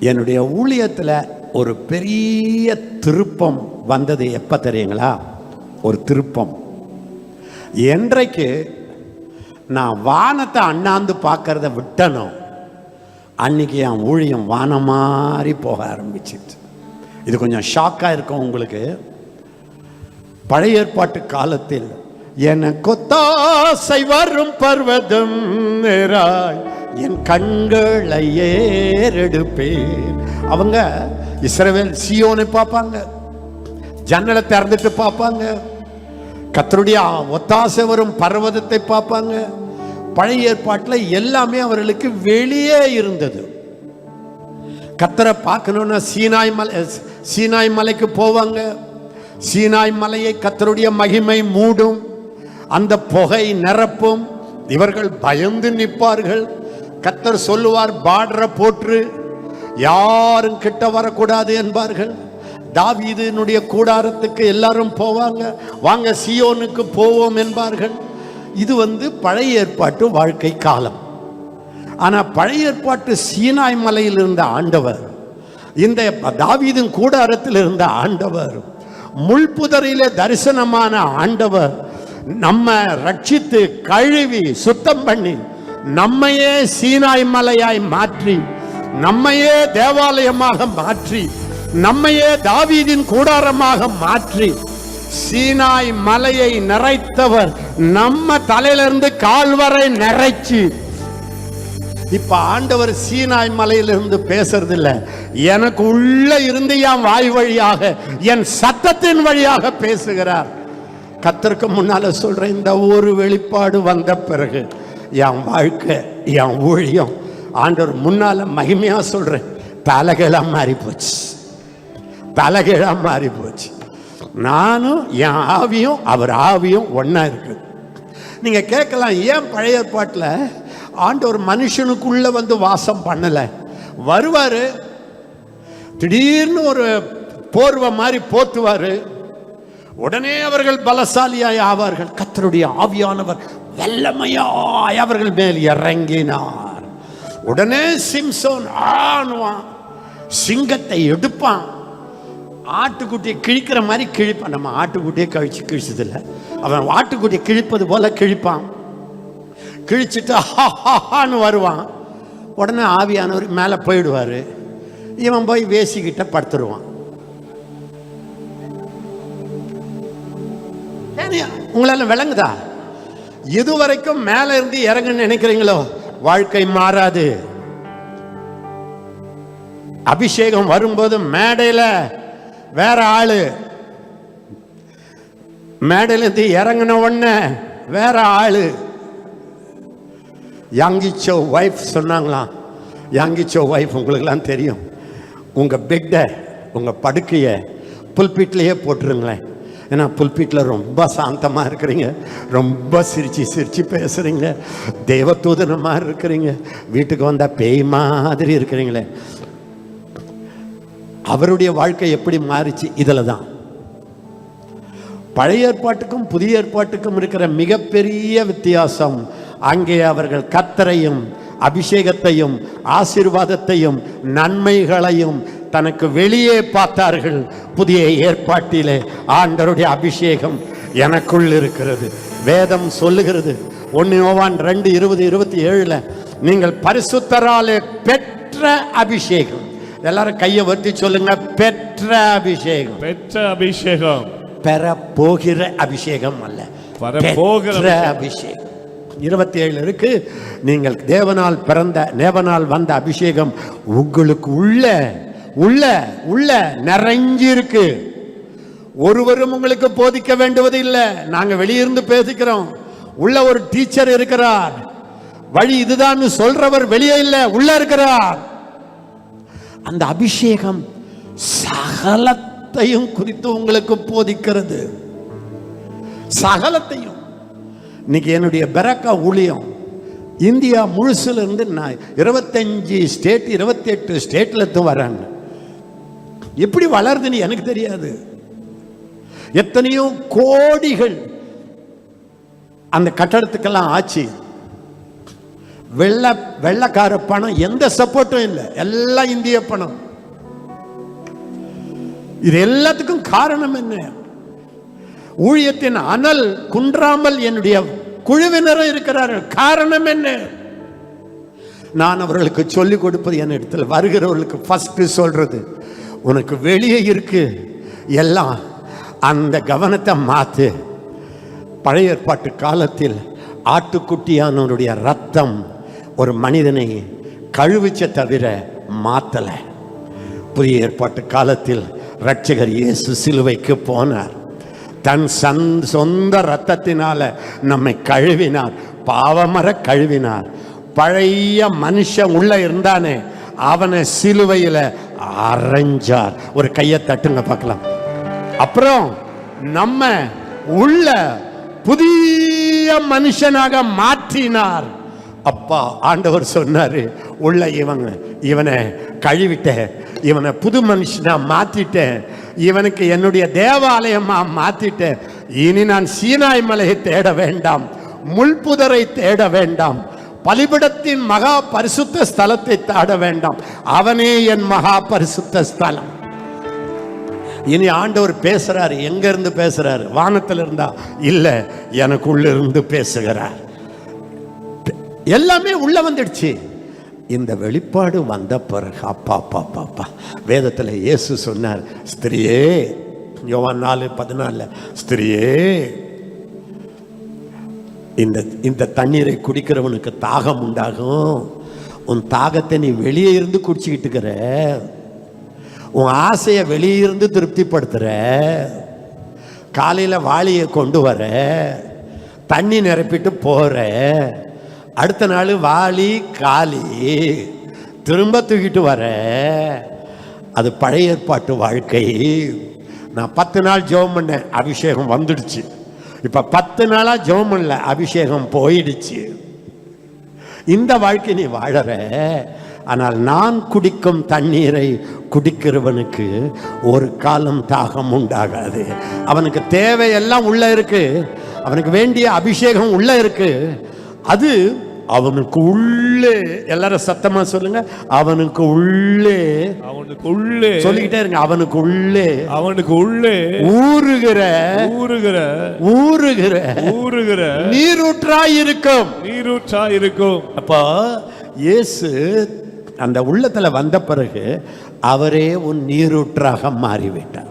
என்னுடைய ஊழியத்தில் ஒரு பெரிய திருப்பம் வந்தது எப்போ தெரியுங்களா? ஒரு திருப்பம். என்றைக்கு நான் வானத்தை அண்ணாந்து பார்க்கறத விட்டனோ அன்னைக்கு என் ஊழியம் வானம் மாதிரி போக ஆரம்பிச்சிச்சு. இது கொஞ்சம் ஷாக்காக இருக்கும் உங்களுக்கு. பழைய ஏற்பாட்டு காலத்தில் எனக்கொத்தாசை வரும் பர்வதம் நேராய் என் கண்களை ஏறெடுப்பேன். அவங்க இஸ்ரவேல் சியோனை பார்ப்பாங்க. ஜன்னலை திறந்துட்டு பார்ப்பாங்க. கத்தருடைய ஒத்தாசை வரும் பர்வதத்தை பார்ப்பாங்க. பழைய ஏற்பாட்டில் எல்லாமே அவர்களுக்கு வெளியே இருந்தது. கத்தரை பார்க்கணுன்னா சீனாய் மலை சீனாய் மலைக்கு போவாங்க. சீனாய் மலையை கத்தருடைய மகிமை மூடும். அந்த புகை நிரப்பும். இவர்கள் பயந்து நிற்பார்கள். கத்தர் சொல்லுவார் பாடுற போற்று யாரும் கிட்ட வரக்கூடாது என்பார்கள். தாவீதனுடைய கூடாரத்துக்கு எல்லாரும் போவாங்க. வாங்க சியோனுக்கு போவோம் என்பார்கள். இது வந்து பழைய ஏற்பாட்டு வாழ்க்கை காலம். ஆனால் பழைய ஏற்பாட்டு சீனாய் மலையில் இருந்த ஆண்டவர் இந்த தாவீதின் கூடாரத்தில் இருந்த ஆண்டவர் முள்புதரிலே தரிசனமான ஆண்டவர் நம்ம ரட்சித்து கழுவி சுத்தம் பண்ணி நம்மையே சீனாய் மலையாய் மாற்றி நம்மையே தேவாலயமாக மாற்றி நம்மையே தாவீதின் கூடாரமாக மாற்றி சீனாய் மலையை நிறைத்தவர் நம்ம தலையிலிருந்து கால்வரை நிறைச்சு. இப்ப ஆண்டவர் சீனாய் மலையிலிருந்து பேசுறது இல்ல எனக்கு உள்ள இருந்து என் வாய் வழியாக என் சத்தத்தின் வழியாக பேசுகிறார். கத்திற்கு முன்னால சொல்றேன் இந்த ஒரு வெளிப்பாடு வந்த பிறகு என் வாழ்க்கை என் ஊழியம். ஆண்டவர் முன்னால மகிமையா சொல்றேன். தலைகளா மாறி போச்சு தலைகீழா மாறி போச்சு நானும் என் ஆவியும் அவர் ஆவியும் ஒன்னா இருக்கு. நீங்க கேட்கலாம் ஏன் பழைய ஏற்பாட்டில் ஆண்டவர் மனுஷனுக்குள்ள வந்து வாசம் பண்ணல? வருவார். திடீர்னு ஒரு போர்வை மாதிரி போத்துவாரு. உடனே அவர்கள் பலசாலியாய் ஆவார்கள். கத்தருடைய ஆவியானவர் வல்லமையாய் அவர்கள் மேல் இறங்கினார். உடனே சிம்சோன் ஆணுவான். சிங்கத்தை எடுப்பான். ஆட்டுக்குட்டியை கிழிக்கிற மாதிரி கிழிப்பான். நம்ம ஆட்டுக்குட்டியை கழிச்சு கிழிச்சதில்ல. அவன் ஆட்டுக்குட்டியை கிழிப்பது போல கிழிப்பான். கிழிச்சிட்டு ஹான்னு வருவான். உடனே ஆவியானவர் மேலே போயிடுவார். இவன் போய் வேசிக்கிட்ட படுத்துருவான். ஏனியா, உங்களால விளங்குதா? எது வரைக்கும் மேல இருந்து இறங்குன்னு நினைக்கிறீங்களோ? வாழ்க்கை மாறாது. அபிஷேகம் வரும்போது மேடையில வேற ஆளு. மேடையில இருந்து இறங்கின உடனே வேற ஆளு. யாங்கிச்சோ ஒய்ஃப் சொன்னாங்களாம். யாங்கிச்சோ ஒய்ஃப் உங்களுக்கெல்லாம் தெரியும். உங்கள் பெட்டை உங்கள் படுக்கையை புல்பீட்லேயே போட்டுருங்களேன். ஏன்னா புல்பீட்டில் ரொம்ப சாந்தமாக இருக்கிறீங்க. ரொம்ப சிரிச்சு சிரித்து பேசுகிறீங்க தேவதூதன மாதிரி இருக்கிறீங்க. வீட்டுக்கு வந்தால் பேய் மாதிரி இருக்கிறீங்களே. அவருடைய வாழ்க்கை எப்படி மாறிச்சு? இதில் தான் பழைய ஏற்பாட்டுக்கும் புதிய ஏற்பாட்டுக்கும் இருக்கிற மிகப்பெரிய வித்தியாசம் அங்கே அவர்கள் கத்தரையும் அபிஷேகத்தையும் ஆசீர்வாதத்தையும் நன்மைகளையும் தனக்கு வெளியே பார்த்தார்கள் புதிய ஏற்பாட்டிலே ஆண்டருடைய அபிஷேகம் எனக்குள் இருக்கிறது. வேதம் சொல்லுகிறது. ஒன்னு யோவான் ரெண்டு இருபது இருபத்தி ஏழுல நீங்கள் பரிசுத்தராலே பெற்ற அபிஷேகம். எல்லாரும் கையை வர்த்தி சொல்லுங்க பெற்ற அபிஷேகம். பெற்ற அபிஷேகம். பெற போகிற அபிஷேகம் அல்ல. பெற்ற அபிஷேகம். இருபத்தி ஏழு இருக்கு. நீங்கள் தேவனால் பிறந்த தேவனால் வந்த அபிஷேகம் உங்களுக்கு உள்ள உள்ள உள்ள நிறைஞ்சி இருக்கு ஒருவரும் உங்களுக்கு போதிக்க வேண்டுவது இல்லை நாங்க வெளியிருந்து பேசிக்கிறோம். உள்ள ஒரு டீச்சர் இருக்கிறார். வழி இதுதான் சொல்றவர் வெளியே இல்லை உள்ள இருக்கிறார். அந்த அபிஷேகம் சகலத்தையும் குறித்து உங்களுக்கு போதிக்கிறது. சகலத்தையும். இன்னைக்கு என்னுடைய பெரக்கா ஊழியம். இந்தியா முழுசுல இருந்து நான் இருபத்தஞ்சு ஸ்டேட் இருபத்தி எட்டு ஸ்டேட்ல இருந்து வராங்க எப்படி வளருதுன்னு எனக்கு தெரியாது. எத்தனையோ கோடிகள் அந்த கட்டடத்துக்கெல்லாம் ஆச்சு. வெள்ள வெள்ளக்கார பணம் எந்த சப்போர்ட்டும் இல்லை. எல்லாம் இந்திய பணம். இது எல்லாத்துக்கும் காரணம் என்ன? ஊழியத்தின் அனல் குன்றாமல் என்னுடைய குழுவினரும் இருக்கிறார்கள். காரணம் என்ன? நான் அவர்களுக்கு சொல்லிக் கொடுப்பது என் இடத்துல வருகிறவர்களுக்கு ஃபர்ஸ்ட் சொல்றது. உனக்கு வெளியே இருக்கு. எல்லாம் அந்த கவனத்தை மாத்து. பழைய ஏற்பாட்டு காலத்தில் ஆட்டுக்குட்டியானவருடைய ரத்தம் ஒரு மனிதனை கழுவிச்ச தவிர மாத்தலை. புதிய ஏற்பாட்டு காலத்தில் ரட்சகர் இயேசு சிலுவைக்கு போனார். தன் சந் சொந்த ரத்தத்தினால நம்மை கழுவினார். பாவமர கழுவினார். பழைய மனுஷன் உள்ள இருந்தானே அவனை சிலுவையில் அரைஞ்சார் ஒரு கையை தட்டுங்க பார்க்கலாம். அப்புறம் நம்ம உள்ள புதிய மனுஷனாக மாற்றினார். அப்பா ஆண்டவர் சொன்னாரு உள்ள இவங்க இவனை கழுவிட்டேன் இவனை புது மனுஷனா மாத்திட்டேன் இவனுக்கு என்னுடைய தேவாலயமா மாத்திட்டேன் இனி நான் சீனாய் மலையை தேட வேண்டாம் முள்புதரை தேட வேண்டாம் பலிபிடத்தின் மகா பரிசுத்த ஸ்தலத்தை தாட வேண்டாம். அவனே என் மகா பரிசுத்த ஸ்தலம். இனி ஆண்டவர் பேசுறாரு. எங்க இருந்து பேசுறாரு? வானத்துல இருந்தா? இல்ல எனக்குள்ள இருந்து பேசுகிறார். எல்லாமே உள்ள வந்துடுச்சு. இந்த வெளிப்பாடு வந்த பிறகு அப்பா அப்பா அப்பா அப்பா வேதத்தில் இயேசு சொன்னார் ஸ்திரியே யோவான் நாலு பதினால ஸ்திரியே இந்த இந்த தண்ணீரை குடிக்கிறவனுக்கு தாகம் உண்டாகும். உன் தாகத்தை நீ வெளியே இருந்து குடிச்சிக்கிட்டு இருக்கிற. உன் ஆசையை வெளியே இருந்து திருப்திப்படுத்துகிற காலையில் வாளியை கொண்டு வர. தண்ணி நிரப்பிட்டு போகிற அடுத்த நாள் வாளி காலி திரும்ப தூக்கிட்டு வர. அது பழைய ஏற்பாட்டு வாழ்க்கை. நான் பத்து நாள் ஜெபம் பண்ணேன் அபிஷேகம் வந்துடுச்சு. இப்போ பத்து நாளாக ஜெபம் பண்ணல அபிஷேகம் போயிடுச்சு. இந்த வாழ்க்கை நீ வாழற ஆனால் நான் குடிக்கும் தண்ணீரை குடிக்கிறவனுக்கு ஒரு காலம் தாகம் உண்டாகாது. அவனுக்கு தேவையெல்லாம் உள்ள இருக்கு அவனுக்கு வேண்டிய அபிஷேகம் உள்ள இருக்கு. அது அவனுக்கு உள்ளே எல்லாரும் சத்தமா சொல்லுங்க. அவனுக்கு உள்ளே அவனுக்கு உள்ளே சொல்லிக்கிட்டே இருங்க. அவனுக்கு உள்ளே அவனுக்கு உள்ளே ஊறுகிற ஊறுகிற ஊறுகிற ஊறுகிற நீரூற்றாய் இருக்கும் நீரூற்றா இருக்கும் அப்போ இயேசு அந்த உள்ளத்துல வந்த பிறகு அவரே உன் நீரூற்றாக மாறிவிட்டார்.